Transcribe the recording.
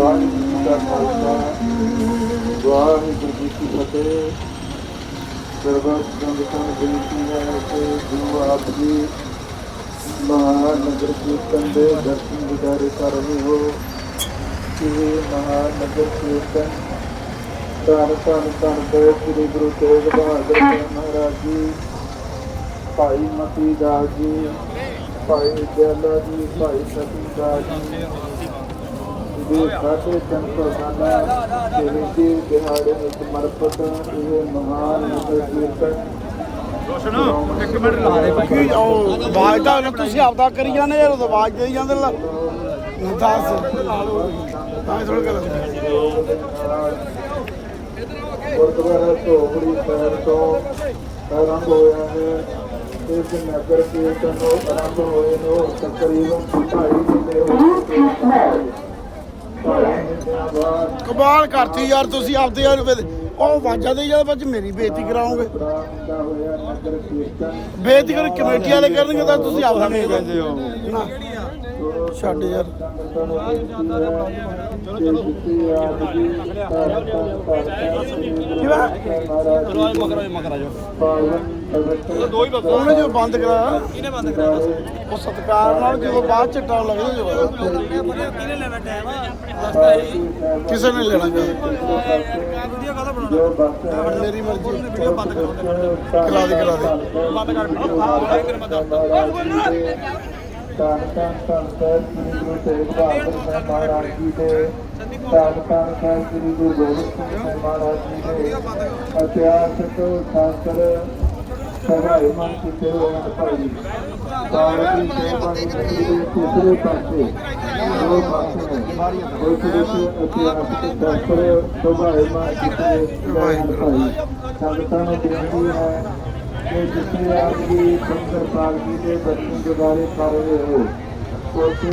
ਵਾਹਿਗੁਰੂ ਜੀ ਕਾ ਖਾਲਸਾ ਵਾਹਿਗੁਰੂ ਜੀ ਕੀ ਫਤਿਹ ਸਰਬਤ ਸੰਗਤਾਂ ਨੂੰ ਬੇਨਤੀ ਹੈ ਕਿ ਗੁਰੂ ਆਪ ਜੀ ਮਹਾਨਗਰ ਕੀਰਤਨ ਦੇ ਦਰਸ਼ਨ ਦਿਦਾਰੇ ਕਰ ਰਹੇ ਹੋ। ਇਹ ਮਹਾਨਗਰ ਕੀਰਤਨ ਧੰਨ ਧੰਨ ਧੰਨ ਦੇ ਸ੍ਰੀ ਗੁਰੂ ਤੇਗ ਬਹਾਦਰ ਸਾਹਿਬ ਮਹਾਰਾਜ ਜੀ, ਭਾਈ ਮਤੀ ਦਾਸ ਜੀ, ਭਾਈ ਜੈਲਾ ਜੀ, ਭਾਈ ਸਤੀ ਦਾਸ ਜੀ ਦੇ ਸਾਡੇ ਜਨਪਦਾਨਾ ਸ਼ਹੀਦੀ ਦਿਹਾੜੇ ਨੂੰ ਸਮਰਪਿਤ ਇਹ ਮਹਾਨ ਕੀਰਤਨ ਇੱਕ ਮਿੰਟ ਲਾ ਦੇ ਬਾਈ ਉਹ ਆਵਾਜ਼ ਤਾਂ ਉਹਨੇ ਤੁਸੀਂ ਆਪਦਾ ਕਰੀ ਜਾਂਦੇ ਯਾਰ ਉਹ ਆਵਾਜ਼ ਦੇਈ ਜਾਂਦੇ ਲਾ। ਦੱਸ। ਤਾਂ ਥੋੜਾ ਕਰ। ਗੁਰਦੁਆਰਾ ਢੋਬੜੀ ਸਾਹਿਬ ਤੋਂ ਆਰੰਭ ਹੋਇਆ ਹੈ ਇਸ ਨਗਰ ਕੀਰਤਨ ਨੂੰ ਆਰੰਭ ਹੋਏ ਨੂੰ ਤਕਰੀਬਨ ਢਾਈ ਮਹੀਨੇ ਹੋ ਚੁੱਕੇ ਹਨ ਢਾਈ ਮਹੀਨਿਆਂ ਬਾਅਦ ਕਮਾਲ ਕਰਤੀ ਯਾਰ ਤੁਸੀਂ ਆਪਦੇ ਯਾਰ ਉਹ ਆਵਾਜ਼ਾਂ ਦੇਈ ਜਾਂਦੇ ਬਾਅਦ ਮੇਰੀ ਬੇਇੱਜ਼ਤੀ ਕਰਾਓਗੇ। ਪ੍ਰਾਰੰਭ ਬੇਇੱਜ਼ਤੀ ਕਰ ਕਮੇਟੀ ਵਾਲੇ ਕਰਨਗੇ ਤਾਂ ਤੁਸੀਂ ਆਪਦਾ ਨਹੀਂ ਕਹਿੰਦੇ ਹੋ ਨਾ। ਛੱਡ ਯਾਰ। ਸੰਗਤਾਂ ਨੂੰ ਬੇਨਤੀ ਹੈ ਕਿ ਜਿੱਥੇ ਆਪ ਜੀ ਧੰਨ ਧੰਨ ਧੰਨ ਸ੍ਰੀ ਗੁਰੂ ਗ੍ਰੰਥ ਸਾਹਿਬ ਮਹਾਰਾਜ ਜੀ ਮਗਰ ਆ ਜਾਓ ਪਾਵਨ ਪਵਿੱਤਰ ਦੋ ਹੀ ਉਹਨੇ ਜੋ ਬੰਦ ਕਰਾਇਆ ਇਹਨੇ ਬੰਦ ਕਰਾਇਆ ਉਹ ਸਤਕਾਰ ਨਾਲ ਜਦੋਂ ਬਾਅਦ ਚ ਟਾਲ ਲੱਗਦਾ ਜੋ ਕਿਹਨੇ ਲੈਣਾ ਟਾਈਮ ਕਿਸੇ ਨੇ ਲੈਣਾ ਗਾ। ਵੀਡੀਓ ਕਾਹਦਾ ਬਣਾਉਣਾ ਜੋ ਹੈ ਮੇਰੀ ਮਰਜ਼ੀ ਵੀਡੀਓ ਬੰਦ ਕਰਾ ਕਰਾ ਦੇ, ਕਰਾ ਦੇ। ਬੰਦ ਕਰ ਧੰਨ ਧੰਨ ਧੰਨ ਸਾਹਿਬ ਸ੍ਰੀ ਗੁਰੂ ਤੇਗ ਬਹਾਦਰ ਸਾਹਿਬ ਮਹਾਰਾਜ ਜੀ ਦੇ ਧੰਨ ਧੰਨ ਸਾਹਿਬ ਸ੍ਰੀ ਗੁਰੂ ਗੋਬਿੰਦ ਸਿੰਘ ਸਾਹਿਬ ਮਹਾਰਾਜ ਜੀ ਦੇ ਇਤਿਹਾਸਕ ਸ਼ਾਸਤਰ ਸਭਾਏ ਕੀਤੇ ਹੋਏ ਹਨ ਭਾਈ। ਪਾਰਟੀ ਸੇਵਾਨੀ ਦੇ ਤੀਸਰੇ ਪਾਸੇ ਦੋ ਪਾਸੇ ਨੇ। ਉਸ ਵਿੱਚ ਇਤਿਹਾਸਕ ਸ਼ਾਸਤਰ ਸਭਾਏ ਕੀਤੇ ਹੋਏ ਹਨ ਭਾਈ। ਸੰਗਤਾਂ ਨੂੰ ਬੇਨਤੀ ਹੈ ਕਿ ਜਿੱਥੇ ਆਪ ਜੀ ਸੁੰਦਰ ਪਾਲਕੀ ਦੇ ਦਰਸ਼ਨ ਦਿਦਾਰੇ ਕਰ ਹੋ, ਉੱਥੇ